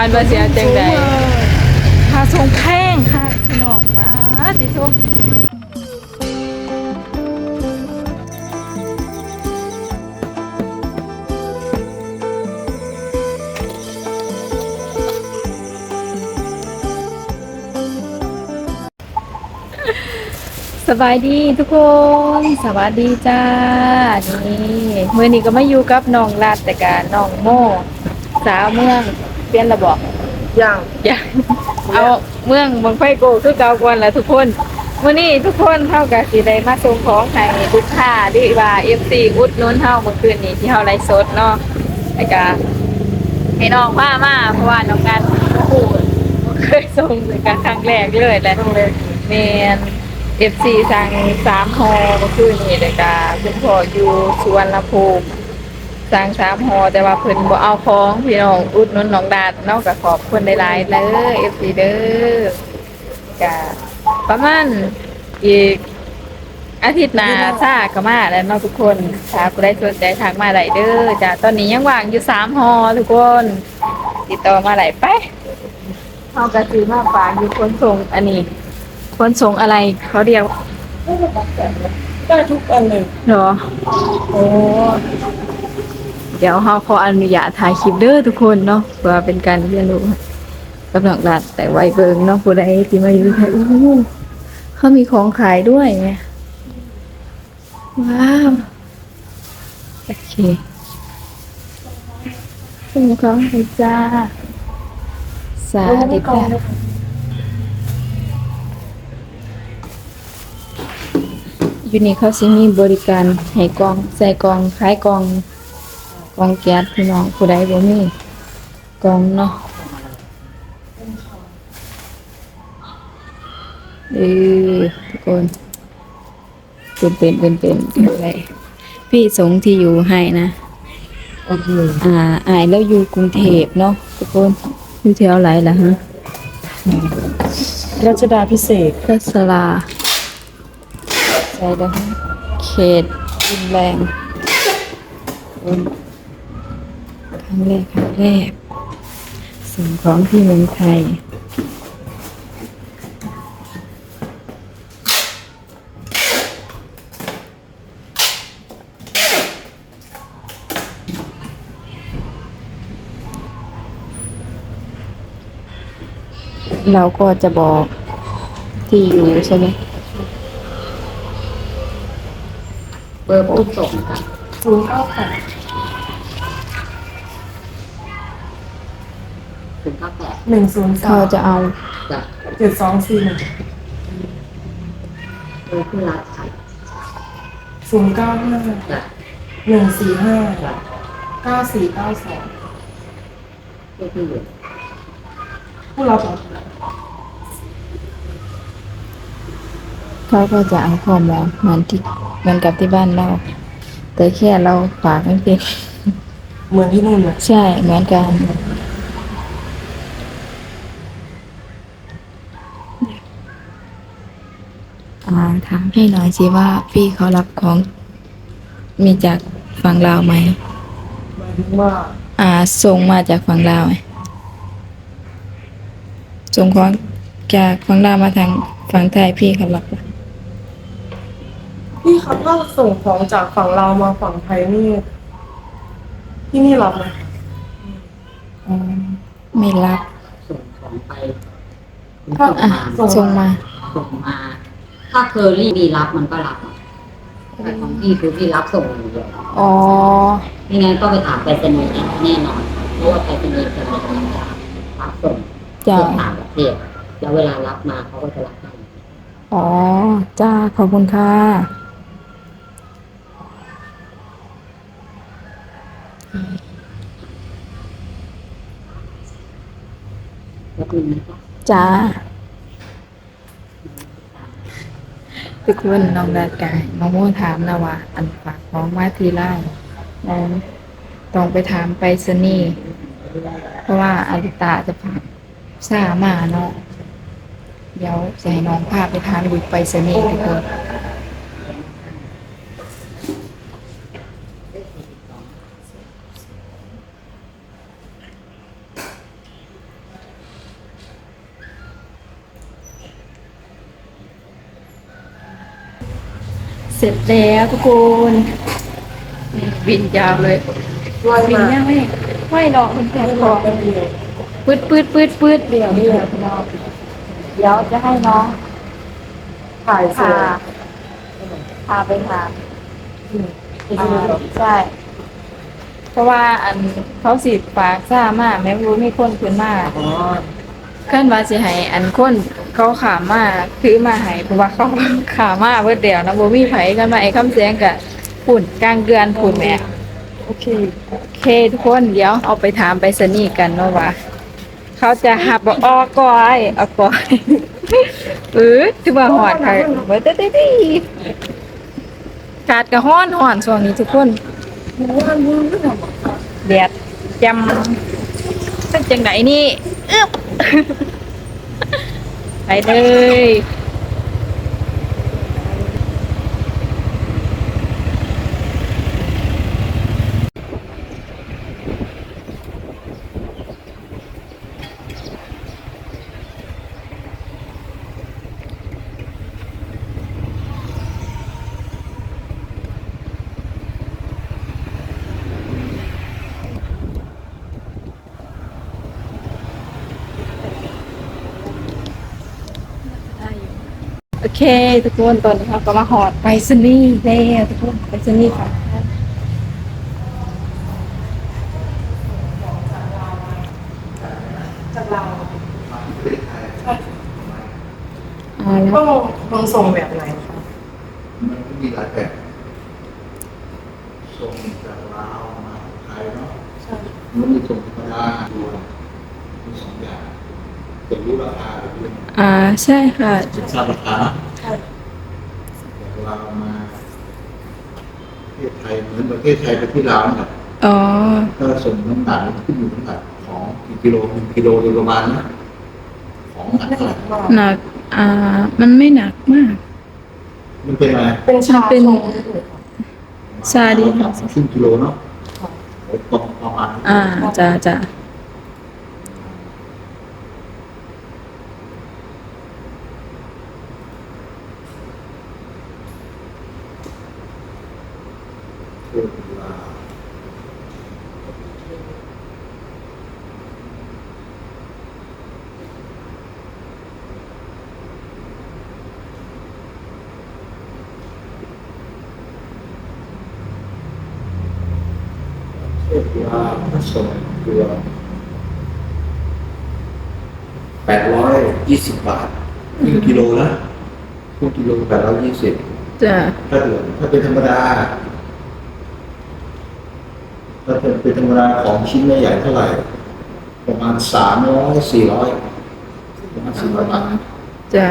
พาโอก่อนว่าเสียจังใดค่าส่งแพงค่ะพี่น้องป้าดิโซสบายดีทุกคน สวัสดีจ้า นี่ มื้อนี้ก็มาอยู่กับน้องลาดแต่กาน้องโมสาวเมือง เปลี่ยนระบอกอย่างอย่าเอาเมืองบางไฟโกคือเก่าก่อนแหละทุกคนมื้อนี้ทุกคนเท่ากับสิได้มาส่งของให้ลูกค้าดีว่า FC อุดหนุนเฮาเมื่อคืนนี้ที่เฮาไลฟ์สดเนาะแล้วก็ให้น้องพามาเพราะว่าน้องกันโอ้โหบ่เคยส่งเป็นการครั้งแรกเลยแหละต้องเลยแมน FC สั่งสามฮอเมื่อคืนนี้เลยกาคุณพ่ออยู่สุวรรณ ภูมิสั่งสามฮอแต่ว่าเพิ่นบ่เอาของพี่น้องอุดหนุนน้องดาดเนาะก็ขอบคุณหลายๆเด้อ FC เด้อกะประมาณอีกอาทิตย์หน้าซ่าก็มาแล้วเนาะทุกคนถ้าผู้ใดสนใจทักมาได้เด้อจ้ะตอนนี้ยังว่างอยู่สามฮอทุกคน ติดต่อมาได้ไปเฮาก็ซื้อมาฝากอยู่คนส่งอันนี้คนส่งอะไรเขาเรียกได้ทุกอันเลยเหรอโอ้ เดี๋ยวเขาขออนุญาตถ่ายคลิปเด้อทุกคนเนาะเพื่อเป็นการเรียนรู้กับน้องรัดแต่ไวเบิงเนาะผู้ใดที่มาอยู่ไทยโอ้โหเขามีของขายด้วยไงว้าวโอเคคุณของไทยจ้าสาดีค่ะอยู่นี่เขาสิมีบริการให้กล่องใส่กล่องขายกล่อง กล่องแก๊สพี่น้องผู้ใดบ่มีกล่องเนาะเออทุกคนเป็นเป็นเป็นเป็นเป็นอะไรพี่สงที่อยู่ให้นะโอเคอ่าอายแล้วอยู่กรุงเทพเนาะทุกคนอยู่แถวไหนล่ะฮะรัชดาพิเศษพัสลาใส่แล้วฮะเขตดินแรงอืมค รั้งแรกครั้งแรกสิ่งของที่เมืองไทยเราก็จะบอกที่อยู่ใช่ไหมเบอร์ผู้ส่งค่ะศูนย์เก้าแปด หนึ่งศูนย์สาเขามจะเอาจะเจ็ดสองสี่หนึ่งเบอร์ผู้รับค่ะศูนย์เก้าห้าจะหนึ่งสี่ห้าจะเก้าสี่เก้าสองเบอร์ผู้อยู่ผู้รับเหรอเขาก็จะเอาข้อมูลเหมือนที่เหมือนกับที่บ้านเรา แต่แค่เราฝากไม่เป็น เหมือนที่นู่นเลยใช่เหมือนกัน อ่าถามให้หน่อยสิว่าพี่เขารับของมีจากฝั่งลาวไหมหมายถึงว่าอ่า ส่งมาจากฝั่งลาวไหมส่งของจากฝั่งลาวมาทางฝั่งไทยพี่เขารับปะพี่ครับถ้าส่งของจากฝั่งเราวมาฝั่งไทยนี่ที่นี่รับไหมอ๋อไม่รับส่งของไปถ้าอะส่งส่งมาส่งมา ถ้าเคอรี่มีรับมันก็รับอะแต่ของพี่คือพี่รับส่งอย่างเดียวอ๋อ ไม่งั้นก็ไปถามไปรษณีย์แน่นอน เพราะว่าไปรษณีย์จะมีการรับส่งจ้าเพื่อต่างประเทศแล้วเวลารับมาเขาก็จะรับให้อ๋อ จ้า ขอบคุณค่ะ แล้วคุณนะจ้า ทุกคนน้องดากายน้องโมถามนะว่า อันฝากของมาทีไล่น้องต้องไปถามไปสนีเพราะว่าอาริตาจะฝากซ่ามาเนาะเดี๋ยวจะให้น้องพาไปถามดูไปสนีย์ทุกคน เสร็จแล้วทุกคนนี่บินยาวเลยลอยบินมายังไม่ไม่หรอกมันแค่ไม่ครออเป็นเดียวปืดปืดปืดปืดเดี๋ยวเดี๋ยวน้องเดี๋ยวจะให้น้องถ่ายเสร็พาจพาไปหาอ่าอ่าใช่ เพราะว่าอันเขาสิฝากซ่ามากแม่รู้มีคนขึ้นมาอ๋อ เคลื่อนว่าสิให้อันคน เขาขามมาคือมาให้เพราะว่าเขาขามาเบิดเดียวนะบ่มีไผกันมาไอ้คำเสียงกะฝุ่นกลางเดือนฝุ่นแหม่โอเคโอเคทุกคนเดี๋ยวเอาไปถามไปสนีย์กันเนาะว่าเขาจะหับบอกออกก่อยออกก่อยเออถือว่าหอดค่ะเบิดได้ดีกาดกระห้อนหอนช่วงนี้ทุกคนว่ามึงไม่ทำแดดจำเป็นจังไหนนี่อึ๊บไป เลย เคทุกคนตอนนี้เราก็มาหอดไปสนีย์แล้วทุกคนไปสนีย์ค่ะจากเราอ่าแล้วต้องลงส่งแบบไหนคะมันก็มีหลายแบบส่งจากลาวมาไทยเนาะใช่มันมีส่งธรรมดาด่วนมีสองอย่าง จะรู้ราคาหรือไม่อ่าใช่ค่ะจะทราบราคาเนอะใช่จากลาวมาประเทศไทยเหมือนประเทศไทยไปที่ลาวนะครับอ๋อ ก็ส่งน้ำหนักขึ้นอยู่น้ำหนักของกี่กิโลหนึ่งกิโลโดยประมาณนะของหนักเท่าไหร่มากหนัก อ่า มันไม่หนักมาก มันเป็นอะไรเป็นชาเป็นชงซาดิ สองครึ่งกิโลเนาะประมาณ อ่าจ้าจ้า เดือนตุลาเทศตุลาผสมเกลือแปดร้อยยี่สิบบาทครึ่งกิโลนะครึ่งกิโลแปดร้อยยี่สิบจ้าถ้าเดือนถ้าเป็นธรรมดา ถ้าเป็นเป็นธรรมดาของชิ้นไม่ใหญ่เท่าไหร่ ประมาณสามร้อยสี่ร้อยประมาณสี่ร้อยบาทจ้า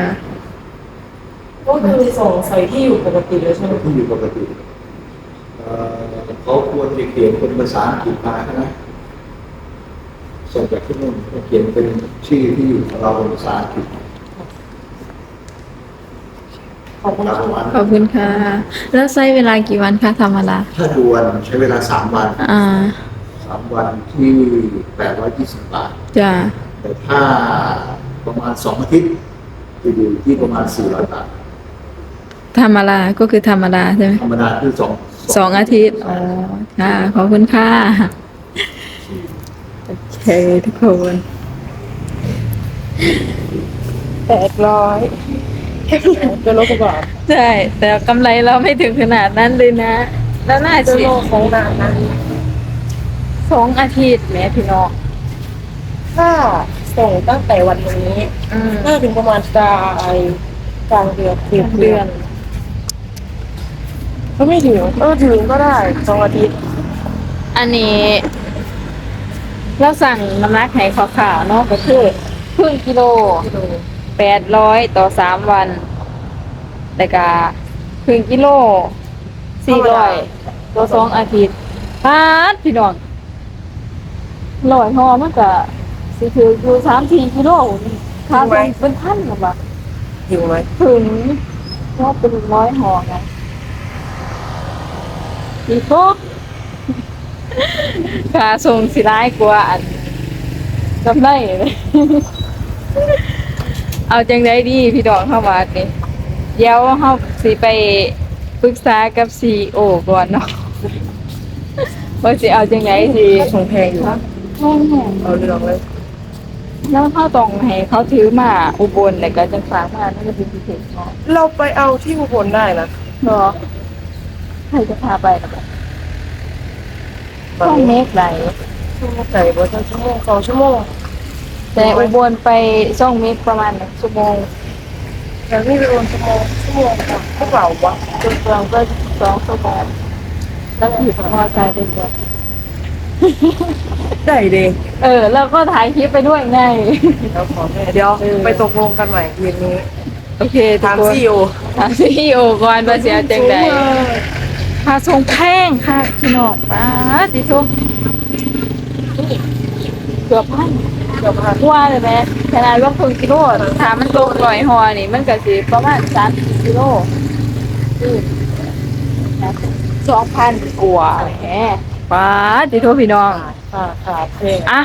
ก็คือส่งใส่ที่อยู่ปกติเลยใช่ไหมที่อยู่ปกติเอ่อเขาควรจะเขียนเป็นภาษาอังกฤษมาใช่ไหมส่งจากที่นู่นเขาเขียนเป็นชื่อที่อยู่ของเราเป็นภาษาอังกฤษ ขอบคุณตามค่ะวันขอบคุณค่ะ แล้วใช้เวลากี่วันคะธรรมดาถ้าด่วนใช้เวลาสามวันอ่าสามวันที่แปดร้อยยี่สิบบาท จ้าแต่ถ้าประมาณสองอาทิตย์จะอยู่ที่ประมาณสี่ร้อยบาท ธรรมดาก็คือธรรมดาใช่ไหมธรรมดาคือสองสองอาทิตย์อ๋อค่ะขอบคุณค่ะโอเคทุกคนแปดร้อย เป็นโลกบาทใช่ แต่กำไรเราไม่ถึงขนาดนั้นเลยนะ แล้วน่าเป็นจะโลกของนานนะสองอาทิตย์แหม่พี่น้องถ้าส่งตั้งแต่วันนี้อืมน่าถึงประมาณกลางกลางเดือนเดือนเดือนก็ไม่ถึงเออถึงก็ได้สองอาทิตย์อันนี้ เราสั่งน้ำหนักให้ขาวๆเนาะก็คือครึ่งกิโล แปดร้อยต่อสามวันแต่ก็ครึ่งกิโลสี่ร้อยต่อสองอาทิตย์ปาดพี่น้องลอยหอมันก็สิถืออยู่สามสี่กิโลนี่ค่าส่งเป็นพันหรือเปล่าหิวไหมถึงเพราะเป็นร้อยห่อไงอีกพวกค่าส่งสิร้ายกว่าอันจำได้เลย เอาจังได้ดีพี่ดอกเข้ามานี่เดี๋ยวเฮาสิไปปรึกษากับ CEO ก่อนเนาะว่าสิเอาจังไงสิของแพงอยู่เอาเรื่องเลยแล้วเขาต้องให้เขาถือมาอุบลแล้วก็จังฝากมานั่นก็เป็นพิเศษเนาะเราไปเอาที่อุบลได้นะเนาะใครจะพาไปล่ะแบบต้องเมกไหลชั่วโมงไก่บนชั่วโมงสองชั่วโมง แต่อุบลไปช่องเมกประมาณหนึ่งชั่วโมงแต่นี่ไปโอนชั่วโมงชั่วโมงค่ะพวกเราวะจนเฟืองก็สองชั่วโมงแล้วขี่มอเตอร์ไซค์ไปด้วยได้เด้เออ แล้วก็ถ่ายคลิปไปด้วยไงแล้วขอแม่เดี๋ยวเออ ไปตกลงกันใหม่เย็นนี้โอเคทุกถามคนซีโอถามซีโอก่อนว่าเสียจังใดค่าส่งแพงค่ะพี่น้องป้าติชม เกือบพันเดี๋ยวพาว่าเลยไหมขนาดว่าครึ่งกิโลถามมันตรงร้อยหอนี่ มันก็สิประมาณสามสิบกิโลสองพันกว่าแหมป้าติโทพี่น้องค่ะค่ะเพลงอะ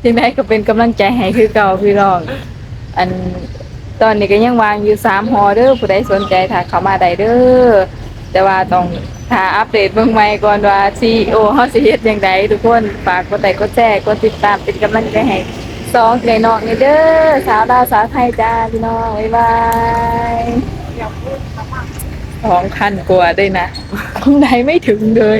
ที่แม่ก็เป็นกำลังใจให้คือเก่าพี่น้อง อันตอนนี้ก็ยังวางอยู่สามหอเด้อผู้ใดสนใจถ้าเข้ามาได้เด้อ แต่ว่าต้องถ้าอัปเดตเบื้องใหม่ก่อนว่า CEO เฮาสิเฮ็ดจังไดทุกคนฝากกดไลค์กดแชร์กดติดตามเป็นกำลังใจให้สองในน้องนี่เด้อสาวดาวสาวไทยจ้าพี่น้องบ๊ายบายสองพันกว่าด้วยนะตรงไหนไม่ถึงเลย